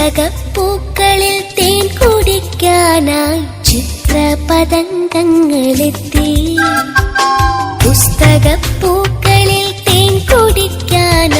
പുസ്തകപ്പൂക്കളിൽ തേൻ കുടിക്കാനായി ചിത്രപതങ്കങ്ങളെത്തി. പുസ്തകപ്പൂക്കളിൽ തേൻ കുടിക്കാനായി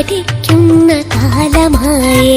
പഠിക്കുന്ന കാലമായേ.